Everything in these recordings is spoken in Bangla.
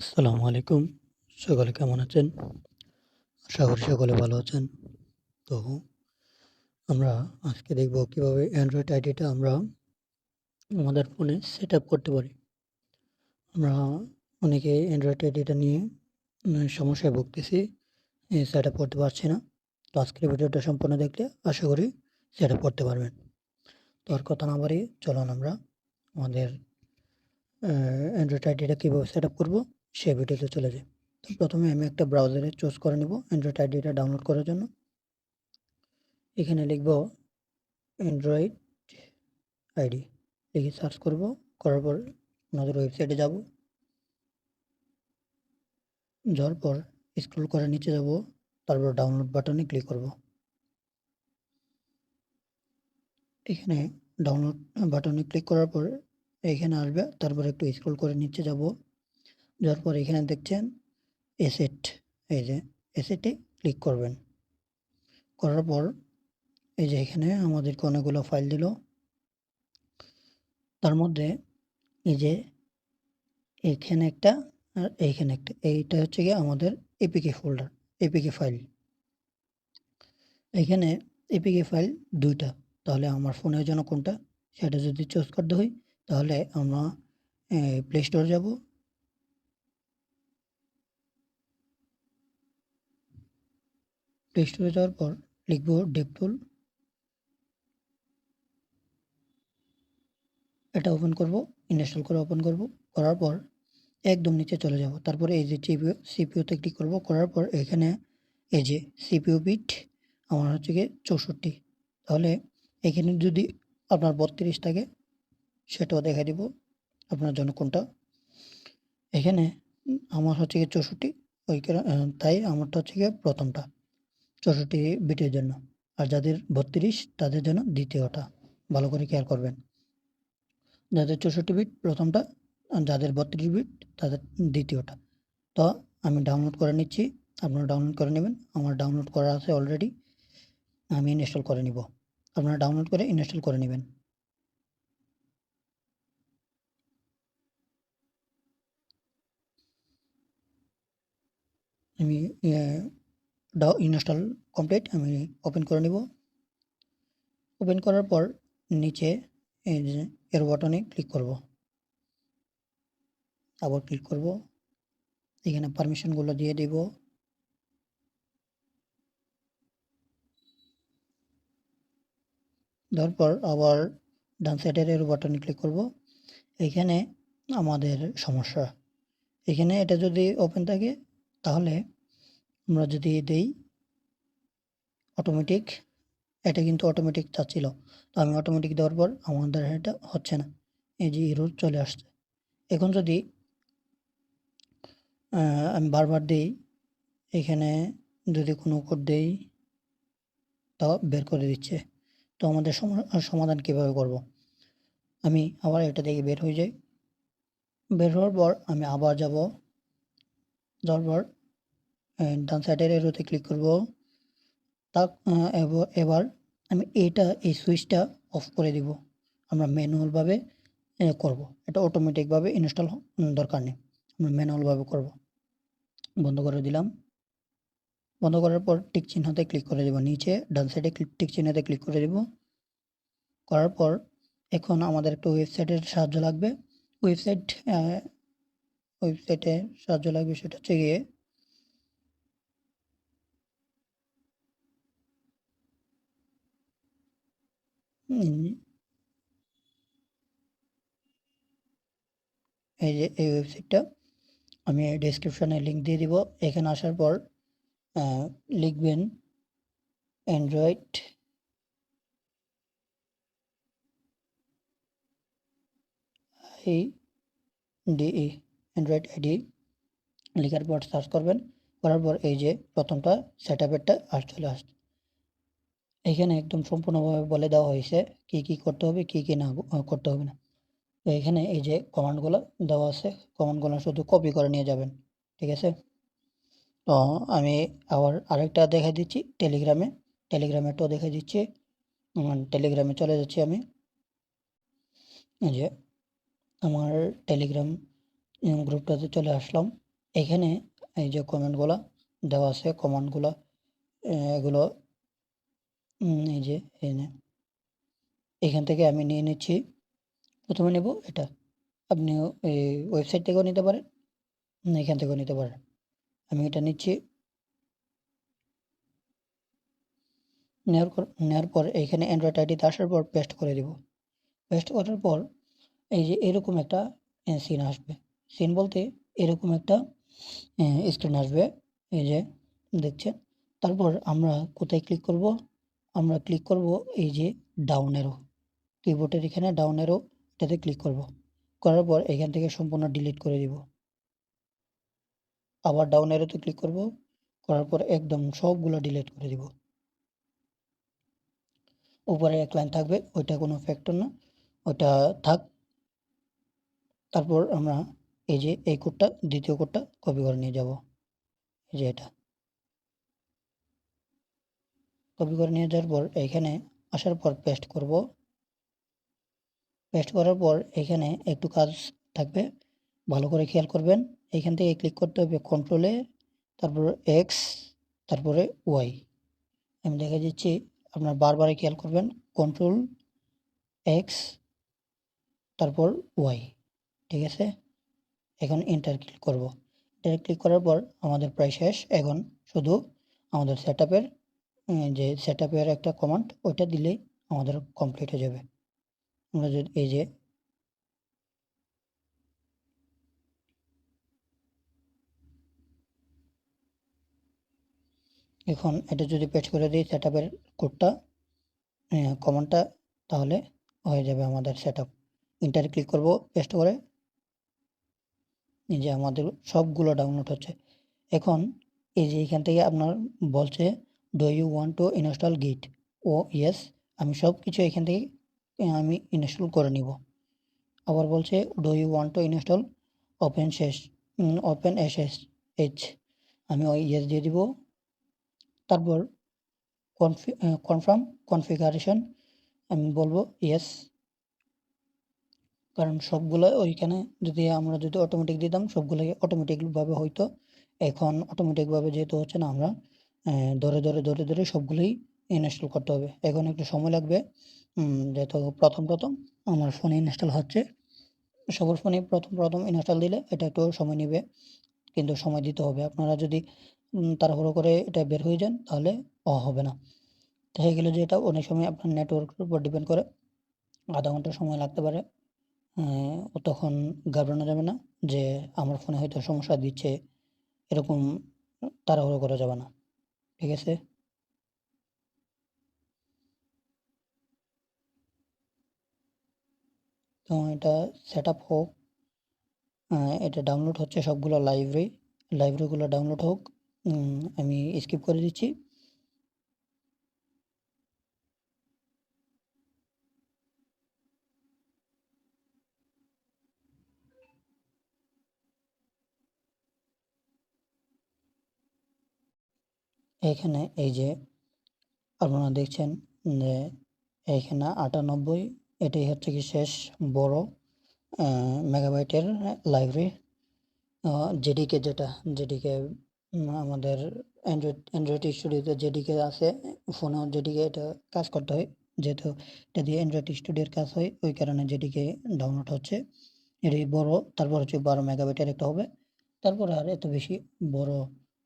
আসসালামু আলাইকুম। সকলে কেমন আছেন? আশা করি সকলে ভালো আছেন। তো আমরা আজকে দেখব কীভাবে অ্যান্ড্রয়েড আইডিটা আমরা আমাদের ফোনে সেট করতে পারি। আমরা অনেকে অ্যান্ড্রয়েড আইডিটা নিয়ে সমস্যায় ভুগতেছি সেট করতে পারছি না। তো আজকের ভিডিওটা সম্পূর্ণ দেখলে আশা করি সেট করতে পারবেন। তো আর কথা না বাড়িয়ে চলুন আমরা আমাদের অ্যান্ড্রয়েড আইডিটা কীভাবে সেট আপ করব সেই ভিডিওতে চলে যাই তো প্রথমে আমি একটা ব্রাউজারে চুজ করে নেব অ্যান্ড্রয়েড আইডিটা ডাউনলোড করার জন্য। এখানে লিখব অ্যান্ড্রয়েড আইডি লিখে সার্চ করব, করার পর আমাদের ওয়েবসাইটে যাব। যাওয়ার পর স্ক্রল করে নিচে যাব, তারপর ডাউনলোড বাটনে ক্লিক করব। এখানে ডাউনলোড বাটনে ক্লিক করার পর এখানে আসবে, তারপর একটু স্ক্রল করে নিচে যাব। যাওয়ার পর এখানে দেখছেন এসেট এই যে এসেটে ক্লিক করবেন। করার পর এই যে এখানে আমাদেরকে অনেকগুলো ফাইল দিল। তার মধ্যে এই যে এখানে একটা আর এইখানে একটা, এইটা হচ্ছে গিয়ে আমাদের এপিকে ফোল্ডার এপিকে ফাইল এখানে এপিকে ফাইল দুইটা, তাহলে আমার ফোনের জন্য কোনটা? সেটা যদি চুজ করতে হয়, তাহলে আমরা প্লে স্টোর যাব। প্লে স্টোরে যাওয়ার পর লিখব ডেপটুল এটা ওপেন করব ইনস্টল করে ওপেন করব। করার পর একদম নিচে চলে যাব। তারপরে এই যে সিপিউ সিপিউতে ক্লিক করব। করার পর এখানে এই যে সিপিউ বিট আমার হচ্ছে গিয়ে চৌষট্টি। তাহলে এখানে যদি আপনার বত্রিশ থাকে, সেটাও দেখা দিব আপনার জন্য কোনটা। এখানে আমার হচ্ছে গিয়ে চৌষট্টি, ওই তাই আমারটা হচ্ছে গিয়ে প্রথমটা। চৌষট্টি বিটের জন্য। আর যাদের বত্রিশ, তাদের জন্য দ্বিতীয়টা। ভালো করে কেয়ার করবেন। যাদের চৌষট্টি বিট প্রথমটা যাদের বত্রিশ বিট, তাদের দ্বিতীয়টা। তো আমি ডাউনলোড করে নিচ্ছি। আপনারা ডাউনলোড করে নেবেন। আমার ডাউনলোড করা আছে অলরেডি আমি ইনস্টল করে নিব। আপনারা ডাউনলোড করে ইনস্টল করে নেবেন। আমি ডাউ ইনস্টল কমপ্লিট আমি ওপেন করে নিব। ওপেন করার পর নিচে এর বাটনে ক্লিক করব। আবার ক্লিক করব। এখানে পারমিশনগুলো দিয়ে দিব। তারপর আবার ডান সাইডের এর বাটনে ক্লিক করব। এখানে আমাদের সমস্যা। এখানে এটা যদি ওপেন থাকে, তাহলে আমরা যদি দেই অটোমেটিক এটা কিন্তু অটোমেটিক চাচ্ছিল তো আমি অটোমেটিক দেওয়ার পর আমাদের এটা হচ্ছে না। এই যে ইরোর চলে আসছে। এখন যদি আমি বারবার দিই, এখানে যদি কোনো কোড দেই তাও বের করে দিচ্ছে। তো আমাদের সমাধান কীভাবে করব? আমি আবার এটা থেকে বের হয়ে যাই। বের হওয়ার পর আমি আবার যাব। যাওয়ার পর ডান সাইডের এরোতে ক্লিক করব। তা এবার আমি এটা, এই সুইচটা অফ করে দিব। আমরা ম্যানুয়ালভাবে করব। এটা অটোমেটিকভাবে ইনস্টল দরকার নেই। আমরা ম্যানুয়ালভাবে করব। বন্ধ করে দিলাম। বন্ধ করার পর টিক চিহ্নতে ক্লিক করে দেব নিচে। ডান সাইডে টিক চিহ্নতে ক্লিক করে দেব। করার পর এখন আমাদের একটা ওয়েবসাইটের সাহায্য লাগবে। ওয়েবসাইট ওয়েবসাইটে সাহায্য লাগবে সেটা হচ্ছে গিয়ে এই যে, এই ওয়েবসাইটটা আমি ডিসক্রিপশনে লিঙ্ক দিয়ে দিব। এখানে আসার পর লিখবেন Android ID Android ID লেখার পর সার্চ করবেন। করার পর এই যে, প্রথমটা সেট আপেরটা আর চলে আসছে। এখানে একদম সম্পূর্ণভাবে বলে দেওয়া হয়েছে কি কি করতে হবে, কি কি না করতে হবে না। তো এখানে এই যে কমান্ডগুলো দেওয়া আছে কমান্ডগুলো শুধু কপি করে নিয়ে যাবেন, ঠিক আছে? তো আমি আবার আরেকটা দেখা দিচ্ছি টেলিগ্রামে টেলিগ্রামেরটাও দেখে দিচ্ছি। টেলিগ্রামে চলে যাচ্ছি আমি। যে আমার টেলিগ্রাম গ্রুপটাতে চলে আসলাম। এখানে এই যে কমেন্টগুলা দেওয়া আছে কমান্ডগুলা এগুলো এই যে এনে এখান থেকে আমি নিয়ে নিচ্ছি। প্রথমে নেব এটা। আপনি এই ওয়েবসাইট থেকেও নিতে পারেন। এখান থেকেও নিতে পারেন। আমি এটা নিচ্ছি। নেওয়ার পর নেওয়ার পর এইখানে অ্যান্ড্রয়েড আইডিতে আসার পর পেস্ট করে দিব পেস্ট করার পর এই যে এরকম একটা সিন আসবে। সিন বলতে এরকম একটা স্ক্রিন আসবে। এই যে, দেখছেন? তারপর আমরা কোথায় ক্লিক করব? আমরা ক্লিক করব এই যে ডাউন কিবোর্ডের এখানে ডাউন এরো এটাতে ক্লিক করব। করার পর এখান থেকে সম্পূর্ণ ডিলিট করে দিব। আবার ডাউন এরোতে ক্লিক করব। করার পর একদম সবগুলো ডিলিট করে দিব। উপরে এক লাইন থাকবে, ওইটা কোনো ফ্যাক্টর না। ওইটা থাক। তারপর আমরা এই যে এই কোডটা দ্বিতীয় কোডটা কপি করে নিয়ে যাব। এই যে এটা। কপি করে নিয়ে যাওয়ার পর এখানে আসার পর পেস্ট করব। পেস্ট করার পর এখানে একটু কাজ থাকবে, ভালো করে খেয়াল করবেন। এখান থেকে ক্লিক করতে হবে কন্ট্রোলে তারপর এক্স তারপরে ওয়াই আমি দেখা দিচ্ছি আপনার বারবারে খেয়াল করবেন কন্ট্রোল এক্স তারপর ওয়াই ঠিক আছে? এখন এন্টার ক্লিক করব। এন্টার ক্লিক করার পর আমাদের প্রায় শেষ। এখন শুধু আমাদের সেট যে সেট আপের একটা কমান্ড ওইটা দিলেই আমাদের কমপ্লিট হয়ে যাবে। আমরা যদি এই যে এখন এটা যদি পেস্ট করে দিই সেট আপের কোডটা কমান্ডটা তাহলে হয়ে যাবে আমাদের সেট আপ ইন্টার ক্লিক করব পেস্ট করে, এই যে আমাদের সবগুলো ডাউনলোড হচ্ছে। এখন এই যে এখান থেকে আপনার বলছে do you want to install Git O yes আমি সব কিছু এখান থেকে আমি ইনস্টল করে নিব। আবার বলছে do you want to install open শেষ ওপেন এস এস এইচ আমি ওই ইয়েস দিয়ে দিব। তারপর কনফি কনফার্ম কনফিগারেশন আমি বলব ইয়েস কারণ সবগুলো ওইখানে যদি আমরা যদি অটোমেটিক দিতাম সবগুলো অটোমেটিকভাবে হয়তো এখন অটোমেটিকভাবে যেহেতু হচ্ছে না আমরা ধরে ধরে ধরে ধরে সবগুলোই ইনস্টল করতে হবে। এখন একটু সময় লাগবে। যেহেতু প্রথম প্রথম আমার ফোনে ইনস্টল হচ্ছে, সবার ফোনে প্রথম প্রথম ইনস্টল দিলে এটা একটু সময় নেবে, কিন্তু সময় দিতে হবে। আপনারা যদি তাড়াহুড়ো করে এটা বের হয়ে যান, তাহলে হবে না। দেখা গেলো যে এটা, অনেক সময় আপনার নেটওয়ার্কের উপর ডিপেন্ড করে। আধা ঘণ্টা সময় লাগতে পারে। তখন ঘাবড়ানো যাবে না যে আমার ফোনে হয়তো সমস্যা দিচ্ছে, এরকম তাড়াহুড়ো করা যাবে না। ঠিক আছে? তো এটা সেট আপ হোক এটা ডাউনলোড হচ্ছে সবগুলো লাইব্রেরি লাইব্রেরিগুলো ডাউনলোড হোক আমি স্কিপ করে দিচ্ছি। এখানে এই যে আপনারা দেখছেন যে এইখানে আটানব্বই, এটাই হচ্ছে কি শেষ বড় মেগাবাইটের লাইব্রেরি। জেডিকে যেটা জেডিকে আমাদের অ্যান্ড্রয়েড অ্যান্ড্রয়েড স্টুডিওতে জেডিকে আছে ফোনেও জেডিকে এটা কাজ করতে হয়, যেহেতু এটা দিয়ে অ্যান্ড্রয়েড স্টুডিওর কাজ হয়, ওই কারণে জেডিকে ডাউনলোড হচ্ছে এটি বড়। তারপর হচ্ছে বারো মেগাবাইটের একটা হবে, তারপর আর এত বেশি বড়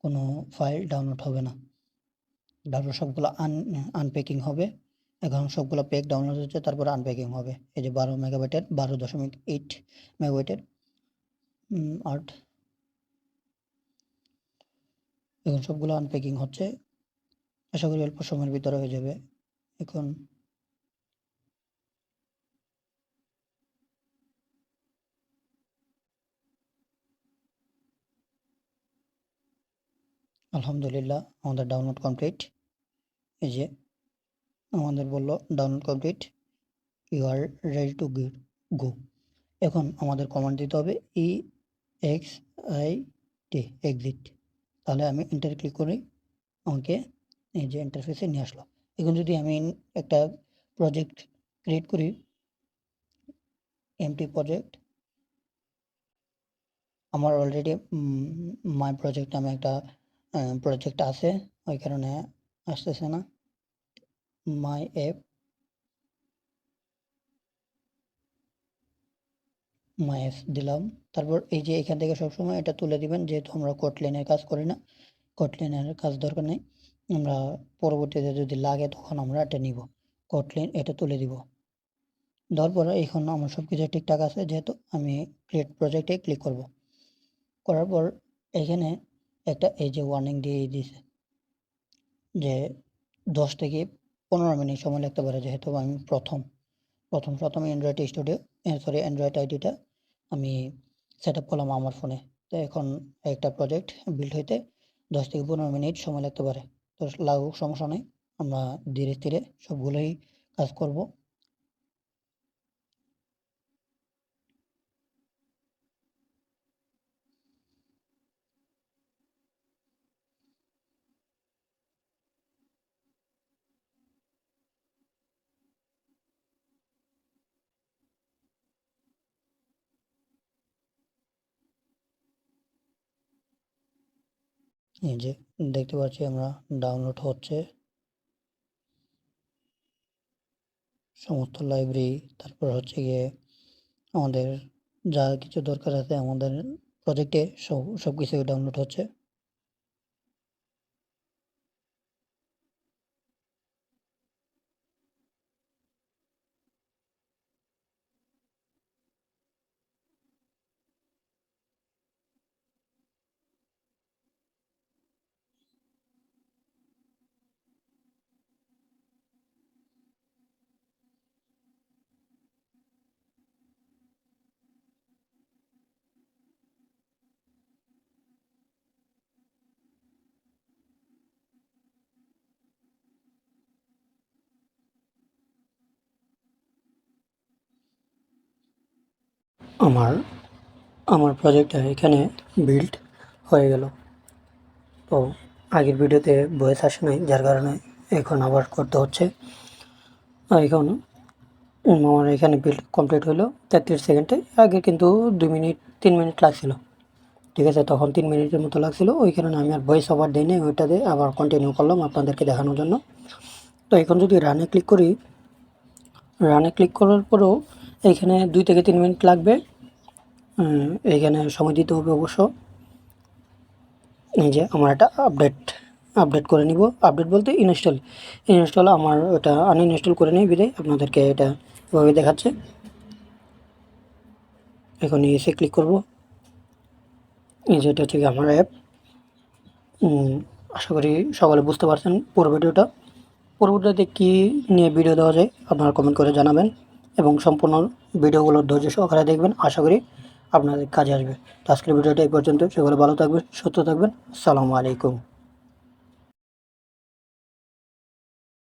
কোনো ফাইল ডাউনলোড হবে না। তারপর সবগুলো আন আনপ্যাকিং হবে। এখন সবগুলো প্যাক ডাউনলোড হচ্ছে, তারপর আনপ্যাকিং হবে। এই যে বারো মেগাবাইটের বারো দশমিক এইট মেগাবাইটের আট। এখন সবগুলো আনপ্যাকিং হচ্ছে। আশা করি অল্প সময়ের ভিতরে হয়ে যাবে। এখন আলহামদুলিল্লাহ আমাদের ডাউনলোড কমপ্লিট এই যে আমাদের বলল download complete you are ready to go এখন আমাদের কমান্ড দিতে হবে E X I T exit তাহলে আমি এন্টার ক্লিক করি আমাকে এই যে ইন্টারফেসে নিয়ে আসলো। এখন যদি আমি একটা প্রজেক্ট ক্রিয়েট করি এমটি প্রজেক্ট আমার অলরেডি মাই প্রজেক্ট নামে একটা প্রজেক্ট আছে। ওই কারণে আসতেছে না। মাই অ্যাপ মাই অ্যাপ দিলাম। তারপর এই যে এখান থেকে সবসময় এটা তুলে দিবেন, যেহেতু আমরা কোটলেনের কাজ করি না। কোটলেনের কাজ দরকার নেই। আমরা পরবর্তীতে যদি লাগে তখন আমরা এটা নিব। কোটলেন এটা তুলে দিব। দেওয়ার এখন আমার সব কিছু ঠিকঠাক আছে, যেহেতু আমি ক্রিয়েট প্রজেক্টে ক্লিক করব। করার পর এখানে একটা এই যে ওয়ার্নিং দিয়ে দিয়েছে যে দশ থেকে পনেরো মিনিট সময় লাগতে পারে, যেহেতু আমি প্রথম প্রথম প্রথম অ্যান্ড্রয়েড স্টুডিও সরি অ্যান্ড্রয়েড আইডিটা আমি সেট আপ করলাম আমার ফোনে তো এখন একটা প্রজেক্ট বিল্ড হইতে দশ থেকে পনেরো মিনিট সময় লাগতে পারে। তো লাগুক, সমস্যা নেই, আমরা ধীরে ধীরে সবগুলোই কাজ করব। এই যে দেখতে পাচ্ছি আমরা ডাউনলোড হচ্ছে। সমস্ত লাইব্রেরি তারপর হচ্ছে গিয়ে আমাদের যা কিছু দরকার আছে আমাদের প্রজেক্টে সব সব কিছু ডাউনলোড হচ্ছে। আমার আমার প্রজেক্টটা এখানে বিল্ড হয়ে গেল। তো আগের ভিডিওতে ভয়েস আসে নাই, যার কারণে এখন আবার করতে হচ্ছে। এখন আমার এখানে বিল্ড কমপ্লিট হলো, তেত্রিশ সেকেন্ডে আগে কিন্তু দুই মিনিট, তিন মিনিট লাগছিল। ঠিক আছে, তখন তিন মিনিটের মতো লাগছিল। ওই কারণে আমি আর ভয়েস ওভার দিই নাই ওইটাতে আবার কন্টিনিউ করলাম আপনাদেরকে দেখানোর জন্য। তো এখন যদি রানে ক্লিক করি রানে ক্লিক করার পরেও এইখানে দুই থেকে তিন মিনিট লাগবে। এইখানে সময় দিতে হবে অবশ্য। এই যে আমার এটা আপডেট আপডেট করে নিব। আপডেট বলতে ইনস্টল ইনস্টল আমার ওটা আনইনস্টল করে নিই বিদায়। আপনাদেরকে এটা এভাবে দেখাচ্ছে। এখন এসে ক্লিক করব। এই যে এটা হচ্ছে আমার অ্যাপ আশা করি সকলে বুঝতে পারছেন পুরো ভিডিওটা। পরবর্তীতে কী নিয়ে ভিডিও দেওয়া যায় আপনারা কমেন্ট করে জানাবেন। এবং সম্পূর্ণ ভিডিওগুলো ধৈর্য সহকারে দেখবেন। আশা করি আপনাদের কাজে আসবে। তো আজকের ভিডিওটা এই পর্যন্ত সেগুলো ভালো থাকবেন, সুস্থ থাকবেন। আসসালামু আলাইকুম।